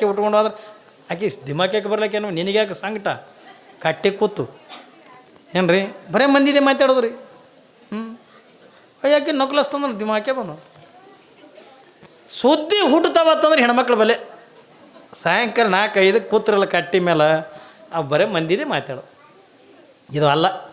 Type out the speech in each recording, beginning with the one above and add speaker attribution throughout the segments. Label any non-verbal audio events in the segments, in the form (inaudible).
Speaker 1: ಆಕೆ ಉಟ್ಕೊಂಡು ಹೋದ್ರೆ, ಆಕೆ ದಿಮಾಕ್ಯಾಕೆ ನಿನಗೆ ಯಾಕೆ ಸಂಕಟ? ಕಟ್ಟಿ ಕೂತು. ಏನು ರೀ ಬರೇ ಮಂದಿದೆ ಮಾತಾಡೋದು ರೀ ಹ್ಞೂ ಯಾಕೆ ನಕಲಸ್ತಂದ್ರೆ ದಿಮಾಕೆ ಬಂದು. ಸುದ್ದಿ ಹುಟ್ಟುತ್ತಾವತ್ತಂದ್ರೆ ಹೆಣ್ಮಕ್ಳು ಬಲೆ. ಸಾಯಂಕಾಲ ನಾಲ್ಕು ಐದಕ್ಕೆ ಕೂತ್ರಲ್ಲ ಕಟ್ಟಿ ಮೇಲೆ, ಆ ಬರೇ ಮಂದಿದೆ ಮಾತಾಡೋ ಇದು ಅಲ್ಲ.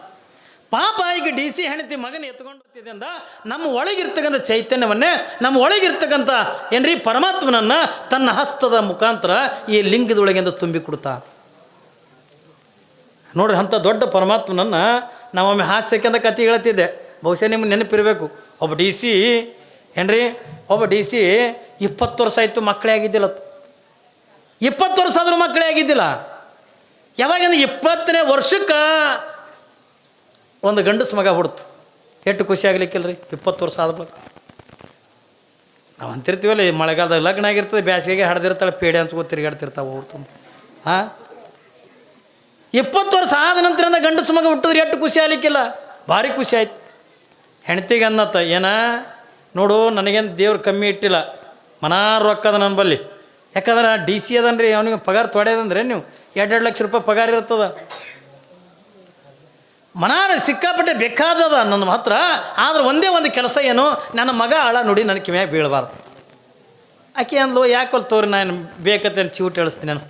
Speaker 1: ಪಾಪ ಈಗ ಡಿ ಸಿ ಹೆಣತಿ ಮಗನ ಎತ್ಕೊಂಡು ಬರ್ತಿದೆ ಅಂದ, ನಮ್ಮ ಒಳಗಿರ್ತಕ್ಕಂಥ ಚೈತನ್ಯವನ್ನೇ, ನಮ್ಮ ಒಳಗಿರ್ತಕ್ಕಂಥ ಏನ್ರಿ ಪರಮಾತ್ಮನನ್ನು ತನ್ನ ಹಸ್ತದ ಮುಖಾಂತರ ಈ ಲಿಂಗದೊಳಗಿಂದ ತುಂಬಿ ಕೊಡ್ತಾ ನೋಡ್ರಿ, ಅಂಥ ದೊಡ್ಡ ಪರಮಾತ್ಮನನ್ನು ನಾವೊಮ್ಮೆ ಹಾಸ್ಯಕ್ಕಂತ ಕತೆ ಹೇಳ್ತಿದ್ದೆ. ಬಹುಶಃ ನಿಮ್ಗೆ ನೆನಪಿರಬೇಕು. ಒಬ್ಬ ಡಿ ಸಿ, ಏನ್ರಿ, ಒಬ್ಬ ಡಿ ಸಿ ಇಪ್ಪತ್ತು ವರ್ಷ ಆಯಿತು ಮಕ್ಕಳೇ ಆಗಿದ್ದಿಲ್ಲ. ಇಪ್ಪತ್ತು ವರ್ಷ ಆದರೂ ಮಕ್ಕಳೇ ಆಗಿದ್ದಿಲ್ಲ. ಯಾವಾಗಿಂದ ಇಪ್ಪತ್ತನೇ ವರ್ಷಕ್ಕೆ ಒಂದು ಗಂಡಸು ಮಗ ಹುಡ್ತು ಎಷ್ಟು ಖುಷಿ ಆಗ್ಲಿಕ್ಕಿಲ್ಲ ರೀ ಇಪ್ಪತ್ತು ವರ್ಷ ಆದ್ಬೇಕು ನಾವು ಅಂತಿರ್ತೀವಲ್ಲ, ಈ ಮಳೆಗಾಲದ ಲಗ್ನ ಆಗಿರ್ತದೆ, ಬ್ಯಾಸಿಗೆಗೆ ಹಡ್ದಿರ್ತಾಳೆ, ಪೇಡೆ ಅಂತ ತಿರುಗಾಡ್ತಿರ್ತಾವೆ ಅವ್ರು ತುಂಬ. ಹಾಂ ಇಪ್ಪತ್ತು ವರ್ಷ ಆದ ನಂತರದಿಂದ ಗಂಡಸು ಮಗ ಹುಟ್ಟಿದ್ರೆ ಎಷ್ಟು ಖುಷಿ ಆಗ್ಲಿಕ್ಕಿಲ್ಲ? ಭಾರಿ ಖುಷಿ ಆಯ್ತು. ಹೆಂಡ್ತಿಗೆ ಅನ್ನತ್ತ, ಏನ? ನೋಡು, ನನಗೇನು ದೇವ್ರು ಕಮ್ಮಿ ಇಟ್ಟಿಲ್ಲ. ಮನಾರ್ ರೊಕ್ಕದ ನನ್ನ ಬಲ್ಲಿ. ಯಾಕಂದ್ರೆ ಡಿ ಸಿ ಅದನ್ರಿ, ಅವನಿಗೆ ಪಗಾರ ತೊಡೆದಂದ್ರೆ ನೀವು. ಎರಡು ಎರಡು ಲಕ್ಷ ರೂಪಾಯಿ ಪಗಾರ ಇರ್ತದ. ಮನಾರ ಸಿಕ್ಕಾಪಟ್ಟೆ ಬೇಕಾದದ ನನ್ನ ಹತ್ರ ಆದ್ರೆ ಒಂದೇ ಒಂದು ಕೆಲಸ ಏನು? ನನ್ನ ಮಗ ಆಳ ನೋಡಿ ನನ್ನ ಕಿವ್ಯಾಗ ಬೀಳಬಾರ್ದು. ಆಕೆ ಅಂದ್ಲು ಯಾಕಲ್ ತೋರಿ, ನಾನು ಬೇಕಂತ ಚೀಟ್ ಹೇಳಿಸ್ತೀನಿ ನಾನು.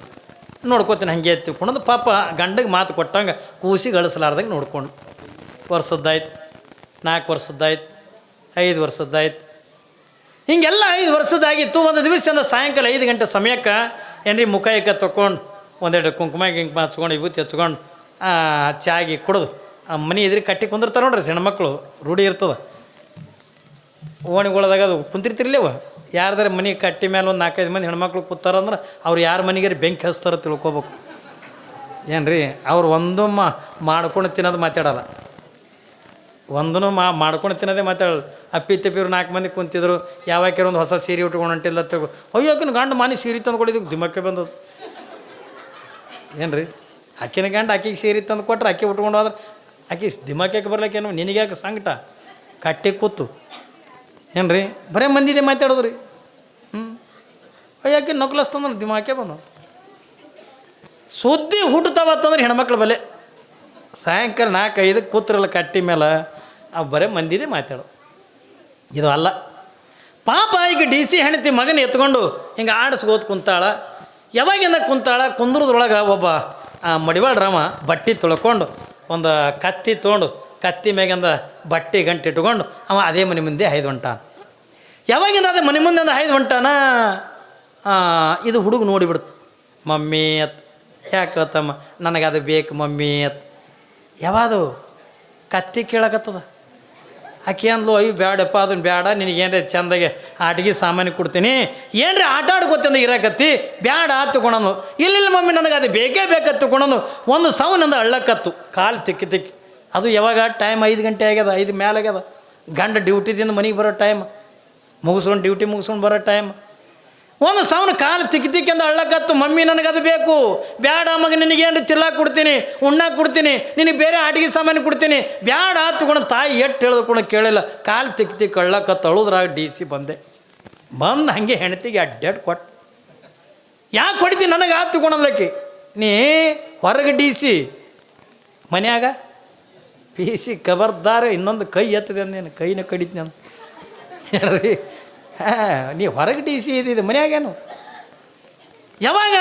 Speaker 1: ನೋಡ್ಕೋತೀನಿ, ಹಂಗೆ ತಿಳ್ಕೊಂಡು ಪಾಪ, ಗಂಡಗೆ ಮಾತು ಕೊಟ್ಟಂಗೆ ಕೂಸಿಗೆ ಅಳಿಸಲಾರ್ದಂಗೆ ನೋಡ್ಕೊಂಡು ವರ್ಷದ್ದಾಯ್ತು ನಾಲ್ಕು ವರ್ಷದ್ದಾಯ್ತು, ಐದು ವರ್ಷದ್ದಾಯ್ತು. ಹಿಂಗೆಲ್ಲ ಐದು ವರ್ಷದ್ದಾಗಿತ್ತು, ಒಂದು ದಿವಸದಿಂದ ಸಾಯಂಕಾಲ ಐದು ಗಂಟೆ ಸಮಯಕ್ಕೆ ಏನ್ರಿ ಮುಖ ಏಕ ತೊಗೊಂಡು ಒಂದೆರಡು ಕುಂಕುಮ ಗಿಂಕುಮ ಹಚ್ಕೊಂಡು, ವಿಭೂತಿ ಹಚ್ಕೊಂಡು ಚಾಗಿ ಕುಡಿದು ಆ ಮನೆ ಎದುರು ಕಟ್ಟಿ ಕುಂದಿರ್ತಾರೆ ನೋಡ್ರಿ ಹೆಣ್ಮಕ್ಳು ರೂಢಿ ಇರ್ತದೆ. ಓಣಿಗೊಳದಾಗ ಅದು ಕುಂತಿರ್ತಿರ್ಲಿವ ಯಾರ್ದಾರ ಮನೆ ಕಟ್ಟಿ ಮೇಲೆ ಒಂದು ನಾಲ್ಕೈದು ಮಂದಿ ಹೆಣ್ಮಕ್ಳು ಕೂತಾರಂದ್ರೆ ಅವ್ರು ಯಾರ ಮನೆಗೆ ಬೆಂಕಿ ಹಚ್ತಾರ ತಿಳ್ಕೊಬೇಕು. ಏನು ರೀ ಅವ್ರು ಒಂದು ಮಾ ಮಾಡ್ಕೊಂಡು ತಿನ್ನೋದು ಮಾತಾಡಲ್ಲ. ಒಂದೂ ಮಾ ಮಾಡ್ಕೊಂಡು ತಿನ್ನೋದೇ ಮಾತಾಡಲ್ಲ. ಅಪ್ಪಿ ತಪ್ಪಿರು ನಾಲ್ಕು ಮಂದಿ ಕುಂತಿದ್ರು, ಯಾವಾಕ್ಯಾರ ಒಂದು ಹೊಸ ಸೀರೆ ಉಟ್ಕೊಂಡು ಹೊಂಟಿಲ್ಲ ತಗೋ ಅಯ್ಯೋಕಿನ ಗಂಡ ಮನೆ ಸೀರೆ ತಂದು ಕೊಡಿದ್ದು ದಿಮಕ್ಕೆ ಬಂದದ್ದು ಏನು ರೀ ಆಕಿನ ಗಂಡ ಅಕ್ಕಿಗೆ ಸೀರೆ ತಂದು ಕೊಟ್ರೆ ಅಕ್ಕಿ ಉಟ್ಕೊಂಡು ಹೋದ್ರೆ ಆಕಿ ದಿಮಾಕ್ಯಾಕೆ ಬರ್ಲಿಕ್ಕೇನು ನಿನಗ್ಯಾಕೆ ಸಂಕಟ? ಕಟ್ಟೆ ಕೂತು. ಏನು ರೀ ಬರೇ ಮಂದಿದೆ ಮಾತಾಡೋದು ರೀ ಹ್ಞೂ ಅಯ್ಯಾಕೆ ನಕಲಸ್ತಂದ್ರೆ ದಿಮಾಕೆ ಬಂದು ಸುದ್ದಿ ಹುಟ್ಟುತ್ತಾವತ್ತಂದ್ರೆ ಹೆಣ್ಮಕ್ಳು ಬಲೆ. ಸಾಯಂಕಾಲ ನಾಲ್ಕು ಐದು ಕೂತ್ರಲ್ಲ ಕಟ್ಟಿ ಮೇಲೆ ಆ ಬರೇ ಮಂದಿದೆ ಮಾತಾಡೋ ಇದು ಅಲ್ಲ. ಪಾಪ ಈಗ ಡಿ ಸಿ ಹೆಂಡತಿ ಮಗನ ಎತ್ಕೊಂಡು ಹಿಂಗೆ ಆಡಿಸ್ಕೋದು ಕುಂತಾಳ. ಯಾವಾಗಿಂದ ಕುಂತಾಳ? ಕುಂದ್ರದ್ರೊಳಗೆ ಒಬ್ಬ, ಆ ಮಡಿವಾಳ ರಾಮ ಬಟ್ಟೆ ತೊಳ್ಕೊಂಡು ಒಂದು ಕತ್ತಿ ತೊಗೊಂಡು, ಕತ್ತಿ ಮ್ಯಾಗಿಂದ ಬಟ್ಟೆ ಗಂಟೆ ಇಟ್ಕೊಂಡು ಅವ ಅದೇ ಮನೆ ಮುಂದೆ ಹೈದು ಹೊಂಟಾನ. ಯಾವಾಗಿಂದ ಅದೇ ಮನೆ ಮುಂದೆ ಹೈದು ಹೊಂಟಾನ? ಇದು ಹುಡುಗ ನೋಡಿಬಿಡ್ತು. ಮಮ್ಮಿ ಅತ್, ಯಾಕೆ ತಮ್ಮ ನನಗೆ ಅದು ಬೇಕು ಮಮ್ಮಿ ಅತ್. ಯಾವಾದು ಕತ್ತಿ ಕೇಳಕತ್ತದ? ಆಕೆ ಅಂದ್ಲು, ಅಯ್ಯೋ, ಬ್ಯಾಡಪ್ಪ ಅದನ್ನ ಬೇಡ ನಿನಗೇನ್ರಿ ಚಂದಾಗೆ ಆಟಿಗೆ ಸಾಮಾನು ಕೊಡ್ತೀನಿ. ಏನ್ರಿ ಆಟ ಆಡ್ಕೋತಿಂದ ಇರಕತ್ತಿ? ಬ್ಯಾಡ ತಗೊಂಡು ಇಲ್ಲಿಲ್ಲ ಮಮ್ಮಿ, ನನಗೆ ಅದು ಬೇಕೇ ಬೇಕತ್ತು ತಗೊಂಡು ಒಂದು ಸೌನಂದ ಅಳ್ಳಕತ್ತು. ಕಾಲು ತಿಕ್ಕಿ ತಿಕ್ಕಿ. ಅದು ಯಾವಾಗ? ಟೈಮ್ ಐದು ಗಂಟೆ ಆಗ್ಯದ, ಐದು ಮೇಲೆ ಆಗ್ಯದ. ಗಂಡ ಡ್ಯೂಟಿದಿಂದ ಮನೆಗೆ ಬರೋ ಟೈಮ್. ಮುಗಿಸ್ಕೊಂಡು ಡ್ಯೂಟಿ ಮುಗಿಸ್ಕೊಂಡು ಬರೋ ಟೈಮ್. ಒಂದು ಸವನ ಕಾಲು ತಿಕ್ಕಿ ತಿಕ್ಕಿ ಅಂದ ಅಳ್ಳಕತ್ತು ಮಮ್ಮಿ, ನನಗೆ ಅದು ಬೇಕು. ಬ್ಯಾಡ ಮಗ ನಿನಗೇನು ತಿಲ್ಲಾಕ್ ಕೊಡ್ತೀನಿ? ಉಣ್ಣಾಕ್ ಕೊಡ್ತೀನಿ. ನಿನಗೆ ಬೇರೆ ಆಟಿಗೆ ಸಾಮಾನು ಕೊಡ್ತೀನಿ. ಬ್ಯಾಡ ತಗೊಂಡು ತಾಯಿ ಎಟ್ಟು ಹೇಳಿದ್ರು ಕೂಡ ಕೇಳಿಲ್ಲ. ಕಾಲು ತಿಕ್ಕಿ ತಿಕ್ಕಿ ಅಳ್ಳಕತ್ತು ಅಳುದ್ರಾಗ ಡಿ ಸಿ ಬಂದೆ. ಬಂದು ಹಾಗೆ ಹೆಣ್ತಿಗೆ ಅಡ್ಡಾಡ್ ಕೊಟ್ಟು. ಯಾಕೆ ಕೊಡ್ತೀನಿ ನನಗೆ? ಆ ತಗೊಂಡಲ್ಲಕ್ಕಿ ನೀ ಹೊರಗೆ ಡಿ ಸಿ, ಮನ್ಯಾಗ ಪಿ ಸಿ ಕಬರ್ದಾರ ಇನ್ನೊಂದು ಕೈ ಎತ್ತದೆ ಅಂದೇನು ಕೈನ ಕಡಿತೀನಿ ಅಂತ (laughs) ಹಾಂ, ನೀ ಹೊರಗೆ ಡಿ ಸಿ ಇದ್ದಿದ್ದು ಮನ್ಯಾಗೇನು? ಯಾವಾಗ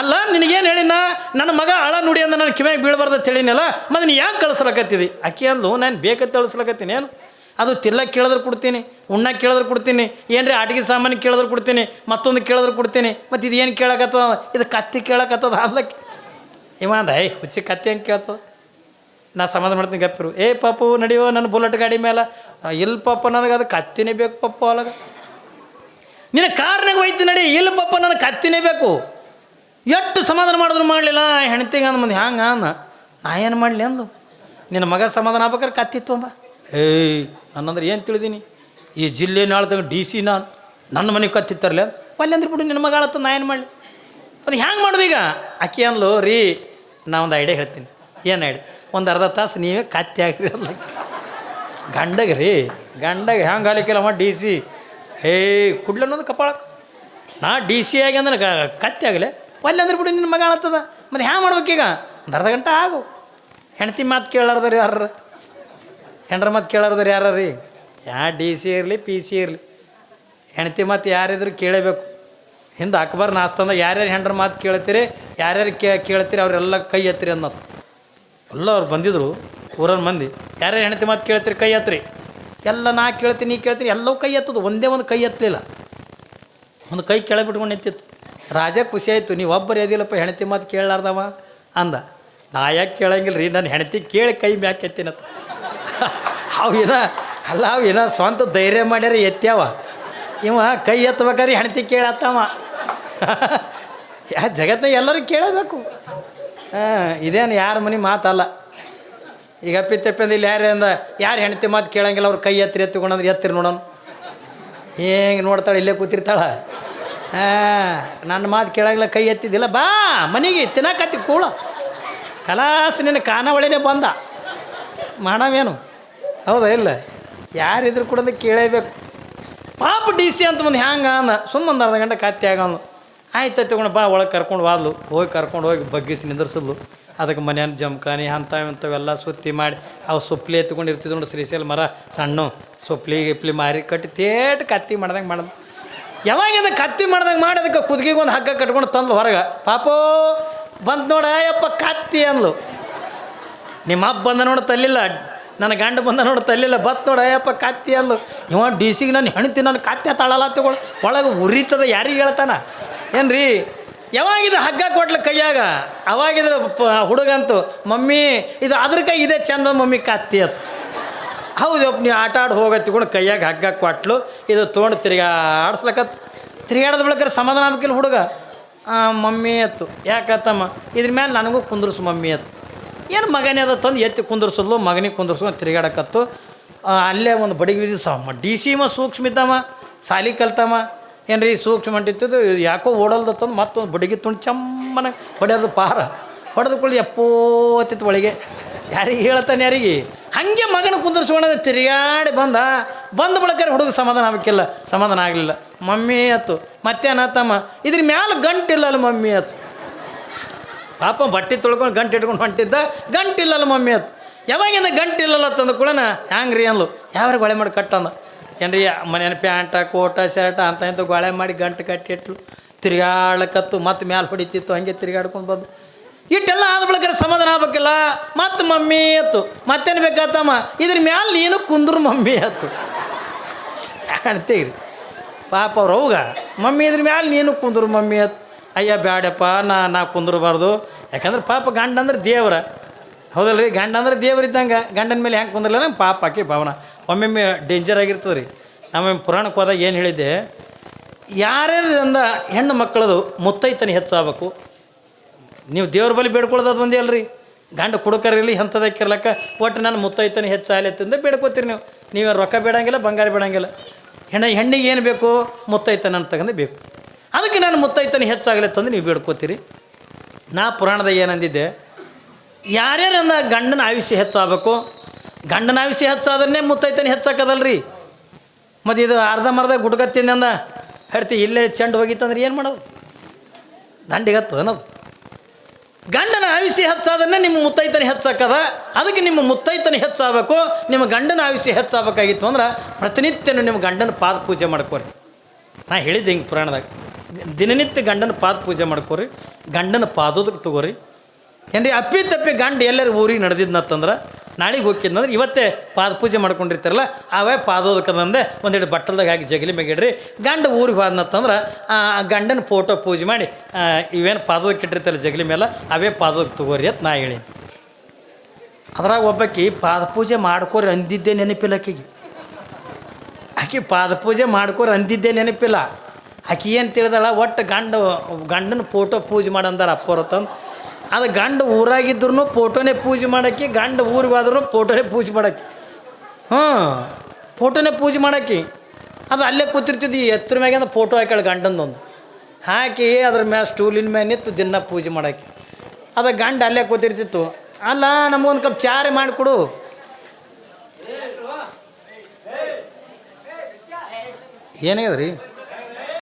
Speaker 1: ಅಲ್ಲ, ನಿನಗೇನು ಹೇಳಿನ ನನ್ನ ಮಗ ಅಳ ನುಡಿ ಅಂದ್ರೆ ನಾನು ಕಿವ್ಯಾಗ ಬೀಳಬಾರ್ದು ಅಂತ ಹೇಳಿನಲ್ಲ ಮತ್ತೆ ನೀ ಯಾಕೆ ಕಳಿಸ್ಲಕತ್ತಿದಿ? ಅಕ್ಕಿ ಅಂದ್ಲು, ನಾನು ಬೇಕಂತ ಕಳಿಸ್ಲಕತ್ತೀನಿ ಏನು? ಅದು ತಿಲ್ಲಕ್ಕೆ ಕೇಳಿದ್ರೆ ಕೊಡ್ತೀನಿ ಉಣ್ಣಕ್ಕೆ ಕೇಳಿದ್ರೆ ಕೊಡ್ತೀನಿ, ಏನ್ರಿ ಆಟಿಗೆ ಸಾಮಾನು ಕೇಳಿದ್ರೆ ಕೊಡ್ತೀನಿ, ಮತ್ತೊಂದು ಕೇಳಿದ್ರೆ ಕೊಡ್ತೀನಿ, ಮತ್ತು ಇದು ಏನು ಕೇಳಕತ್ತದ? ಇದು ಕತ್ತಿ ಕೇಳಕತ್ತದ ಅಲ್ಲಕ್ಕೆ ಇವ ಅಂದ, ಏಯ್, ಹುಚ್ಚಿ ಕತ್ತಿ ಹೆಂಗೆ ಕೇಳ್ತದ? ನಾ ಸಮಾಧಾನ ಮಾಡ್ತೀನಿ ಗಪ್ಪಿರು. ಏ ಪಾಪು, ನಡೆಯೋ ನನ್ನ ಬುಲೆಟ್ ಗಾಡಿ ಮೇಲೆ ಇಲ್ಲಿ ಪಾಪ, ನನಗೆ ಅದು ಕತ್ತಿನೇ ಬೇಕು ಪಪ್ಪ ಅಲಾಗ ನಿನ್ನ ಕಾರ್ನಾಗ ಹೋಯ್ತು ನಡಿ. ಇಲ್ಲ ಪಪ್ಪ ನನಗೆ ಕತ್ತಿನೇ ಬೇಕು. ಎಷ್ಟು ಸಮಾಧಾನ ಮಾಡಿದ್ರು ಮಾಡಲಿಲ್ಲ. ಹೆಣ್ತಿಗೆ ಅಂದ ಮಂದಿ ಹ್ಯಾಂಗ ಅನ್ನ ನಾ ಏನು ಮಾಡಲಿ ಅಂದು ನಿನ್ನ ಮಗ ಸಮಾಧಾನ ಆಗ್ಬೇಕಾರೆ ಕತ್ತಿ ತೊಂಬ ಏಯ್, ನನ್ನಂದ್ರೆ ಏನು ತಿಳಿದೀನಿ? ಈ ಜಿಲ್ಲೆ ನಾಳ್ದಾಗ ಡಿ ಸಿ ನಾನು. ನನ್ನ ಮನೆಗೆ ಕತ್ತಿ ತರಲಿ ಅಂತ ಅಲ್ಲಿ ಅಂದ್ರೆ ಬಿಡು, ನಿನ್ನ ಮಗ ಆಳತ್ತ, ನಾ ಏನು ಮಾಡಲಿ? ಅದು ಹ್ಯಾಂಗೆ ಮಾಡೋದು ಈಗ? ಅಕ್ಕಿ ಅಂದ್ಲು, ರೀ, ನಾ ಒಂದು ಐಡಿಯಾ ಹೇಳ್ತೀನಿ. ಏನು ಐಡಿ ಒಂದು ಅರ್ಧ ತಾಸು ನೀವೇ ಕತ್ತಿ ಹಾಕ್ರಿ ಅಲ್ಲ ಗಂಡಗೆ ರೀ, ಗಂಡಗೆ ಹ್ಯಾಂಗೆ ಹಾಲಿಕ್ಕಿಲ್ಲ ಮಾಡಿ ಡಿ ಸಿ ಏಯ್ ಕುಡ್ಲ ಅನ್ನೋದು ಕಪಾಳಕ್ಕೆ ನಾ ಡಿ ಸಿ ಆಗಿ ಅಂದ್ರೆ ಕತ್ತೆ ಆಗಲೇ. ಆಗಲೆ ಒಲ್ಲೆ ಅಂದ್ರೆ ಬಿಡು, ನಿನ್ನ ಮಗ ಆಳತ್ತದ ಮತ್ತೆ ಹ್ಯಾ ಮಾಡ್ಬೇಕೀಗ ಒಂದು ಅರ್ಧ ಗಂಟೆ ಆಗು. ಹೆಂಡತಿ ಮಾತು ಕೇಳಾರ್ದಾರ ಯಾರು ಹೆಂಡ್ರ ಮಾತು ರೀ ಯಾರ ರೀ? ಯಾ ಡಿ ಸಿ ಇರಲಿ ಪಿ ಸಿ ಇರಲಿ. ಹೆಂಡತಿ ಮಾತು ಯಾರಿದ್ರು ಕೇಳಬೇಕು. ಹಿಂದೆ ಅಕ್ಬರ್ ನಾಸ್ತಂದ ಯಾರ್ಯಾರು ಹೆಂಡ್ರ ಮಾತು ಕೇಳ್ತೀರಿ ಯಾರ್ಯಾರು ಕೇ ಕೇಳ್ತೀರಿ ಅವರೆಲ್ಲ ಕೈ ಎತ್ತಿರಿ ಅನ್ನೋದು. ಎಲ್ಲ ಅವ್ರು ಬಂದಿದ್ರು ಊರಲ್ಲಿ ಮಂದಿ. ಯಾರ್ಯಾರು ಹೆಂಡತಿ ಮಾತು ಕೇಳ್ತೀರಿ ಕೈ ಎತ್ತರಿ. ಎಲ್ಲ ನಾ ಕೇಳ್ತೀನಿ, ನೀ ಕೇಳ್ತೀನಿ, ಎಲ್ಲವೂ ಕೈ ಎತ್ತದು. ಒಂದೇ ಒಂದು ಕೈ ಎತ್ತಲಿಲ್ಲ. ಒಂದು ಕೈ ಕೆಳಗೆ ಬಿಟ್ಕೊಂಡು ರಾಜ ಖುಷಿ ಆಯಿತು ನೀವು ಒಬ್ಬರು ಎದಿಲ್ಲಪ್ಪ ಹೆಣತಿ ಮಾತು ಕೇಳಲಾರ್ದವ ಅಂದ. ನಾ ಯಾಕೆ ಕೇಳಂಗಿಲ್ಲ ರೀ ನನ್ನ ಹೆಣತಿ ಕೇಳಿ ಕೈ ಮ್ಯಾಕೆ ಅವು ಏನ ಅಲ್ಲ, ಅವು ಏನೋ ಸ್ವಂತ ಧೈರ್ಯ ಮಾಡ್ಯಾರ, ಎತ್ತ್ಯಾವ. ಇವ ಕೈ ಎತ್ತಬೇಕಾದ್ರೆ ಹೆಣತಿ ಕೇಳತ್ತವ. (laughs) ಯಾ ಜಗತ್ತಿನ ಎಲ್ಲರೂ ಕೇಳಬೇಕು. ಹಾಂ, ಇದೇನು ಯಾರ ಮನೆ ಮಾತಲ್ಲ. ಈಗ ಅಪ್ಪಿತ್ತಪ್ಪಿಂದ ಇಲ್ಲಿ ಯಾರೇ ಅಂದ, ಯಾರು ಹೆಂಡತಿ ಮಾತು ಕೇಳಂಗಿಲ್ಲ, ಅವ್ರು ಕೈ ಎತ್ತಿರಿ ಎತ್ತಿಕೊಂಡಂದ್ರೆ ಎತ್ತಿರಿ ನೋಡೋಣ ಹೇಗೆ ನೋಡ್ತಾಳೆ, ಇಲ್ಲೇ ಕೂತಿರ್ತಾಳೆ. ಹಾಂ ನನ್ನ ಮಾತು ಕೇಳಂಗಿಲ್ಲ, ಕೈ ಎತ್ತಿದ್ದಿಲ್ಲ, ಬಾ, ಮನೆಗೆ ತಿನ್ನಕತ್ತಿ ಕೂಳ. ಕಲಾಸ ನಿನ್ನ ಕಾನವಳಿನೇ ಬಂದ. ಮಾಡವೇನು? ಹೌದಾ, ಇಲ್ಲ? ಯಾರಿದ್ರು ಕೂಡ ಕೇಳೇಬೇಕು. ಪಾಪ ಡಿ ಸಿ ಅಂತ ಮುಂದೆ ಹ್ಯಾಂಗ ಅಂದ. ಸುಮ್ಮನೆ ಅರ್ಧ ಗಂಟೆ ಕತ್ತಿ ಆಗೋನು ಆಯ್ತು ತಗೊಂಡು ಬಾ, ಒಳಗೆ ಕರ್ಕೊಂಡು ಹೋದ್ಲು ಹೋಗಿ ಕರ್ಕೊಂಡು ಹೋಗಿ ಬಗ್ಗಿಸಿ ನಿಂದ್ರಿಸಿದ್ಲು. ಅದಕ್ಕೆ ಮನೆಯ ಜಮಖಾನಿ ಅಂಥ ಇಂಥವೆಲ್ಲ ಸುತ್ತಿ ಮಾಡಿ, ಅವು ಸುಪ್ಲಿ ಎತ್ಕೊಂಡಿರ್ತಿದ್ವು ನೋಡಿ ಶ್ರೀಶೈಲ ಮರ, ಸಣ್ಣ ಸೊಪ್ಲಿ, ಗಿಪ್ಲಿ ಮಾರಿ ಕಟ್ಟಿ ತೇಟ್ ಕತ್ತಿ ಮಾಡ್ದಂಗೆ ಮಾಡ್ದು. ಯಾವಾಗಿಂದ ಕತ್ತಿ ಮಾಡ್ದಂಗೆ ಮಾಡಿ ಅದಕ್ಕೆ ಕುದುಗಿಗೆ ಒಂದು ಹಗ್ಗ ಕಟ್ಕೊಂಡು ತಂದ್ಲು ಹೊರಗೆ. ಪಾಪೋ ಬಂತು ನೋಡ, ಯಪ್ಪ ಕತ್ತಿ ಅಂದ್ಲು. ನಿಮ್ಮ ಅಪ್ಪ ಬಂದ ನೋಡಿ ತಲ್ಲಿಲ್ಲ, ನನ್ನ ಗಂಡ ಬಂದ ನೋಡಿ ತಲ್ಲಿಲ್ಲ, ಬತ್ ನೋಡ ಅಯ್ಯಪ್ಪ ಕತ್ತಿ ಅಂದ್ಲು. ಇವ ಡಿ ಸಿಗೆ ನಾನು ಹೆಣ್ತಿ ನಾನು ಕತ್ತೆ ತಾಳಲ್ಲ ತಗೊಳ್ ಒಳಗೆ ಉರಿತದ ಯಾರಿಗೆ ಹೇಳ್ತಾನ? ಏನ್ರಿ? ಯಾವಾಗಿದು ಹಗ್ಗ ಕೊಟ್ಲ ಕೈಯಾಗ, ಅವಾಗಿದ್ರ ಹುಡುಗಂತು, ಮಮ್ಮಿ, ಇದು ಅದ್ರ ಕೈ ಇದೆ ಚಂದ, ಮಮ್ಮಿ ಕತ್ತಿ ಅದು ಹೌದು ನೀವು ಆಟ ಆಡಿ ಕೂಡ ಕೈಯಾಗ ಹಗ್ಗ ಕೊಟ್ಲು. ಇದು ತೊಗೊಂಡು ತಿರ್ಗಾಡ್ಸ್ಲಕತ್ತು ತಿರ್ಗಾಡದ ಬೆಳಕರೆ ಸಮಾಧಾನ ಆಗ್ಬೇಕಿಲ್ಲ ಹುಡುಗ. ಮಮ್ಮಿ ಅತ್ತು. ಯಾಕತ್ತಮ್ಮ? ಇದ್ರ ಮೇಲೆ ನನಗೂ ಕುಂದ್ರಸು, ಮಮ್ಮಿ ಅತ್ತು. ಏನು ಮಗನೇ ಅದ ತಂದು ಎತ್ತಿ ಕುಂದ್ರಸೋದ್ಲು, ಮಗನಿಗೆ ಕುಂದ್ರಸ್ಕೊಂಡು ತಿರುಗಾಡಕತ್ತು. ಅಲ್ಲೇ ಒಂದು ಬಡಿಗೆ ಸಮ, ಡಿ ಸಿ ಮ ಸೂಕ್ಷ್ಮ ಸಾಲಿ ಕಲ್ತಮ್ಮ. ಏನ್ರಿ ಸೂಕ್ಷ್ಮ ಅಂಟಿತ್ತು ಯಾಕೋ ಓಡಲ್ದ ತಂದು ಮತ್ತೊಂದು ಬಡಿಗೆ ತುಂಡು ಚಮ್ಮನ ಹೊಡೆಯೋದು ಪಾರ. ಹೊಡೆದುಕೊಳ್ಳಿ ಎಪ್ಪೋತಿತ್ತು ಒಳಗೆ. ಯಾರಿಗೆ ಹೇಳ್ತಾನೆ ಯಾರಿಗೆ? ಹಾಗೆ ಮಗನ ಕುಂದರ್ಸ್ಕೊಂಡ ತಿರುಗಾಡಿ ಬಂದ. ಬಂದ ಬಳಕ ಹುಡುಗ ಸಮಾಧಾನ ಆಗಕ್ಕಿಲ್ಲ ಸಮಾಧಾನ ಆಗಲಿಲ್ಲ. ಮಮ್ಮಿ ಅತ್ತು ಮತ್ತೇನತ್ತಮ್ಮ ಇದ್ರ ಮ್ಯಾಲೆ ಗಂಟಿಲ್ಲಲ್ಲ ಮಮ್ಮಿ ಆಯ್ತು. ಪಾಪ ಬಟ್ಟೆ ತೊಳ್ಕೊಂಡು ಗಂಟು ಇಟ್ಕೊಂಡು ಹೊಂಟಿದ್ದ, ಗಂಟಿಲ್ಲಲ್ಲ ಮಮ್ಮಿ ಆಯ್ತು. ಯಾವಾಗಿಂದ ಗಂಟಿಲ್ಲಲ್ಲ ತಂದು ಕೂಡ ಹ್ಯಾಂಗ್ರಿ ರೀ ಯಾವ್ರಿಗೆ ಒಳೆ ಮಾಡಿ ಕಟ್ಟಂದ? ಏನ್ರಿ ಮನೇನ ಪ್ಯಾಂಟ, ಕೋಟ, ಶರ್ಟ ಅಂತ ಇಂಥ ಗೊಳೆ ಮಾಡಿ ಗಂಟು ಕಟ್ಟಿಟ್ಲು ತಿರುಗಾಡ್ಲಕತ್ತು. ಮತ್ತೆ ಮ್ಯಾಲೆ ಹೊಡಿತಿತ್ತು, ಹಂಗೆ ತಿರುಗಾಡ್ಕೊಂಡು ಬಂದು. ಇಟ್ಟೆಲ್ಲ ಆದ ಬಳಿಕ ಸಮಾಧಾನ ಆಗ್ಬೇಕಿಲ್ಲ. ಮತ್ತೆ ಮಮ್ಮಿ ಅತ್ತು ಮತ್ತೇನು ಬೇಕಾತಮ್ಮ? ಇದ್ರ ಮ್ಯಾಲೆ ನೀನು ಕುಂದ್ರು ಮಮ್ಮಿ ಅತ್ತು ಅಂತೀರಿ ಪಾಪ ಅವ್ರು ಅವಾಗ. ಮಮ್ಮಿ ಇದ್ರ ಮ್ಯಾಲೆ ನೀನು ಕುಂದ್ರು ಮಮ್ಮಿ ಅತ್ ಅಯ್ಯ, ಬ್ಯಾಡಪ್ಪ, ನಾ ನಾ ಕುಂದ್ರಬಾರ್ದು. ಯಾಕಂದ್ರೆ ಪಾಪ ಗಂಡ ಅಂದ್ರೆ ದೇವ್ರ. ಹೌದಲ್ರಿ? ಗಂಡ ಅಂದ್ರೆ ದೇವ್ರ ಇದ್ದಂಗೆ ಗಂಡನ ಮೇಲೆ ಹೆಂಗೆ ಕುಂದ್ರಲ್ಲ ಪಾಪ ಆಕಿ ಭಾವನ. ಒಮ್ಮೊಮ್ಮೆ ಡೇಂಜರ್ ಆಗಿರ್ತದೆ ರೀ ನಮ್ಮ ಪುರಾಣಕ್ಕೆ ಹೋದಾಗ ಏನು ಹೇಳಿದ್ದೆ? ಯಾರ್ಯಾರಿಂದ ಹೆಣ್ಣು ಮಕ್ಕಳದು ಮುತ್ತೈತನ ಹೆಚ್ಚಾಗಬೇಕು? ನೀವು ದೇವ್ರ ಬಳಿ ಬೇಡ್ಕೊಳ್ಳೋದು ಅದು ಒಂದೇ ಅಲ್ರಿ. ಗಂಡ ಕುಡುಕರಿರಲಿ ಎಂಥದಕ್ಕಿರ್ಲಕ್ಕ ಒಟ್ಟು ನಾನು ಮುತ್ತೈತನ ಹೆಚ್ಚಾಗಲಿ ಅಂತಂದು ಬೇಡ್ಕೋತೀರಿ ನೀವು. ನೀವು ರೊಕ್ಕ ಬೇಡಂಗಿಲ್ಲ, ಬಂಗಾರ ಬೇಡಂಗಿಲ್ಲ. ಹೆಣ್ಣ ಹೆಣ್ಣಿಗೆ ಏನು ಬೇಕು? ಮುತ್ತೈತನ ಅಂತ ತಗೊಂಡು ಬೇಕು. ಅದಕ್ಕೆ ನಾನು ಮುತ್ತೈತನ ಹೆಚ್ಚಾಗಲಿ ಅಂತಂದು ನೀವು ಬೇಡ್ಕೋತೀರಿ. ನಾ ಪುರಾಣದಾಗ ಏನಂದಿದ್ದೆ? ಯಾರ್ಯಾರಂದ ಗಂಡನ ಆಯುಷ್ಯ ಹೆಚ್ಚಾಗಬೇಕು? ಗಂಡನ ಆಯುಷ್ಯ ಹೆಚ್ಚಾದ್ರೆ ಮುತ್ತೈತನ ಹೆಚ್ಚಾಕದಲ್ರಿ. ಮತ್ತು ಇದು ಅರ್ಧ ಮರ್ಧ ಗುಡ್ಗತ್ತೀನಿ ಅಂದ ಹೇಳ್ತಿ ಇಲ್ಲೇ ಚೆಂಡು ಹೋಗಿತ್ತಂದ್ರೆ ಏನು ಮಾಡೋದು? ದಂಡಿಗತ್ತದನದು ಗಂಡನ ಆಯುಷ್ಯ ಹೆಚ್ಚಾದನ್ನೇ ನಿಮ್ಮ ಮುತ್ತೈತನ ಹೆಚ್ಚಾಕದ, ಅದಕ್ಕೆ ನಿಮ್ಮ ಮುತ್ತೈತನ ಹೆಚ್ಚಾಗಬೇಕು, ನಿಮ್ಮ ಗಂಡನ ಆಯುಷ್ಯ ಹೆಚ್ಚಾಗಬೇಕಾಗಿತ್ತು ಅಂದ್ರೆ ಪ್ರತಿನಿತ್ಯನೂ ನಿಮ್ಮ ಗಂಡನ ಪಾದ ಪೂಜೆ ಮಾಡ್ಕೋರಿ. ನಾ ಹೇಳಿದ್ದೆ ಹಿಂಗೆ ಪುರಾಣದಾಗ, ದಿನನಿತ್ಯ ಗಂಡನ ಪಾದ ಪೂಜೆ ಮಾಡ್ಕೋರಿ, ಗಂಡನ ಪಾದೋದಕ್ಕೆ ತಗೋರಿ. ಏನ್ರಿ, ಅಪ್ಪಿ ತಪ್ಪಿ ಗಂಡ ಎಲ್ಲರೂ ಊರಿಗೆ ನಡೆದಿದ್ನತ್ತಂದ್ರೆ ನಾಳೆಗೆ ಹೋಗಿದ್ನಂದ್ರೆ ಇವತ್ತೇ ಪಾದ ಪೂಜೆ ಮಾಡ್ಕೊಂಡಿರ್ತಾರಲ್ಲ ಅವೇ ಪಾದೋದಕ್ಕದಂದೆ ಒಂದೆರಡು ಬಟ್ಟಲ್ದಾಗ ಹಾಕಿ ಜಗಲಿ ಮೇಗಿಡ್ರಿ ಗಂಡ ಊರಿಗೆ ಹೋದ್ನತ್ತಂದ್ರೆ ಆ ಗಂಡನ ಫೋಟೋ ಪೂಜೆ ಮಾಡಿ ಇವೇನು ಪಾದೋದಕ್ಕೆ ಇಟ್ಟಿರ್ತಾರಲ್ಲ ಜಗಲಿ ಮೇಲೆ ಅವೇ ಪಾದೋದಕ್ಕೆ ತಗೋರಿ ಅಂತ ನಾ ಹೇಳಿ ಅದ್ರಾಗ ಒಬ್ಬಾಕಿ ಪಾದ ಪೂಜೆ ಮಾಡ್ಕೋರಿ ಅಂದಿದ್ದೇ ನೆನಪಿಲ್ಲ ಆಕಿಗೆ. ಆಕೆ ಪಾದ ಪೂಜೆ ಮಾಡ್ಕೋರಿ ಅಂದಿದ್ದೇ ನೆನಪಿಲ್ಲ. ಆಕೆ ಏನು ತಿಳಿದಳ, ಒಟ್ಟು ಗಂಡ, ಗಂಡನ ಫೋಟೋ ಪೂಜೆ ಮಾಡಂದಾರ ಅಪ್ಪವ್ರ ತಂದು ಅದು ಗಂಡ ಊರಾಗಿದ್ರು ಫೋಟೋನೇ ಪೂಜೆ ಮಾಡೋಕ್ಕೆ, ಗಂಡ ಊರಿಗೆ ಫೋಟೋನೇ ಪೂಜೆ ಮಾಡೋಕ್ಕೆ. ಹ್ಞೂ ಫೋಟೋನೇ ಪೂಜೆ ಮಾಡೋಕ್ಕೆ. ಅದು ಅಲ್ಲೇ ಕೂತಿರ್ತಿದ್ವಿ ಎತ್ತರ ಮ್ಯಾಗಿಂದ ಫೋಟೋ ಹಾಕ್ಯಾಳ ಗಂಡಂದೊಂದು. ಹಾಕಿ ಅದ್ರ ಮ್ಯಾಲ ಸ್ಟೂಲಿನ ಮ್ಯಾಲೆ ನಿಂತು ದಿನ ಪೂಜೆ ಮಾಡೋಕ್ಕೆ. ಅದು ಗಂಡ ಅಲ್ಲೇ ಕೂತಿರ್ತಿತ್ತು. ಅಲ್ಲ ನಮಗೊಂದು ಕಪ್ ಚಾರೆ ಮಾಡಿಕೊಡು. ಏನಾಗ್ಯದ ರೀ